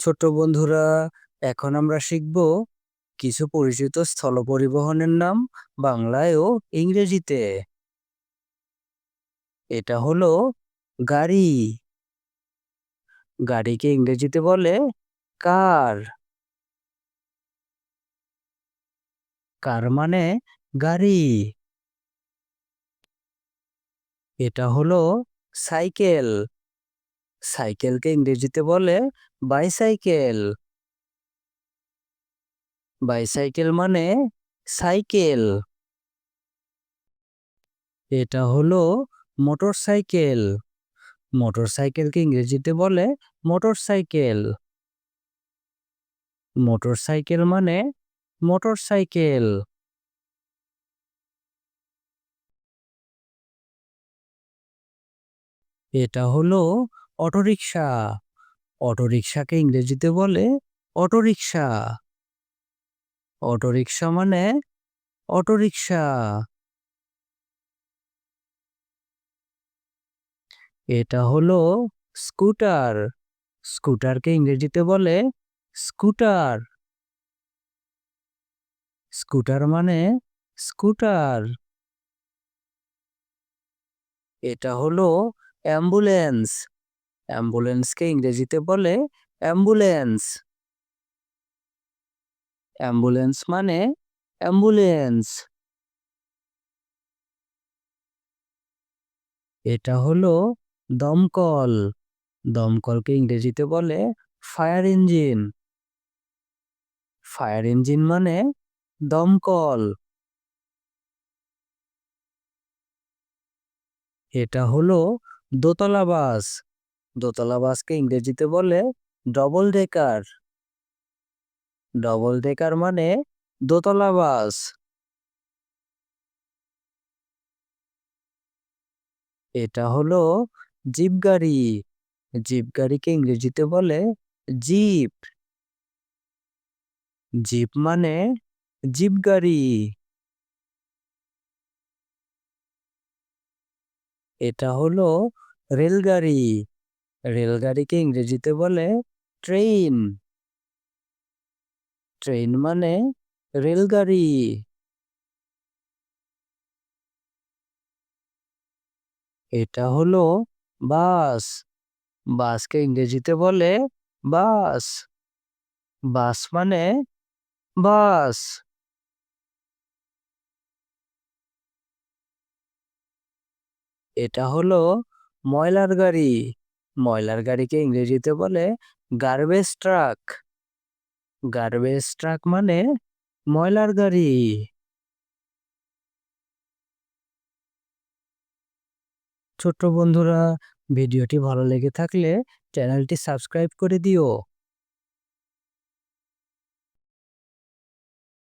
ছোট্ট বন্ধুরা, এখন আমরা শিখব কিছু পরিচিত স্থল পরিবহনের নাম বাংলায় ও ইংরেজিতে। এটা হলো গাড়ি। গাড়িকে ইংরেজিতে বলে কার। কার মানে গাড়ি। এটা হলো সাইকেল। সাইকেলকে ইংরেজিতে বলে বাইসাইকেল বাইসাইকেল মানে সাইকেল। এটা হলো মোটর সাইকেল মোটর সাইকেলকে ইংরেজিতে বলে মোটর সাইকেল মোটর সাইকেল মানে মোটর সাইকেল এটা হলো অটোরিকশা। অটোরিকশাকে ইংরেজিতে বলে অটোরিকশা। অটোরিকশা মানে অটোরিকশা। এটা হলো স্কুটার। স্কুটারকে ইংরেজিতে বলে স্কুটার। স্কুটার মানে স্কুটার। এটা হলো অ্যাম্বুলেন্স। অ্যাম্বুলেন্সকে ইংরেজিতে বলে অ্যাম্বুলেন্স। অ্যাম্বুলেন্স মানে অ্যাম্বুলেন্স। এটা হলো দমকল। দমকলকে ইংরেজিতে বলে ফায়ার ইঞ্জিন। ফায়ার ইঞ্জিন মানে দমকল। এটা হলো দোতলা বাস। দোতলা বাসকে ইংরেজিতে বলে ডবল ডেকার ডবল ডেকার মানে দোতলা বাস। এটা হলো জিপ গাড়ি। জিপ গাড়িকে ইংরেজিতে বলে জিপ। জিপ মানে জিপ গাড়ি। এটা হলো রেলগাড়ি। রেলগাড়িকে ইংরেজিতে বলে ট্রেন। ট্রেন মানে রেলগাড়ি। এটা হলো বাস। বাসকে ইংরেজিতে বলে বাস। বাস মানে বাস। এটা হলো ময়লার গাড়ি। ময়লার গাড়িকে ইংরেজিতে বলে গার্বেজ ট্রাক গার্বেজ ট্রাক মানে ময়লার গাড়ি। ছোট্ট বন্ধুরা, ভিডিওটি ভালো লেগে থাকলে চ্যানেলটি সাবস্ক্রাইব করে দিও।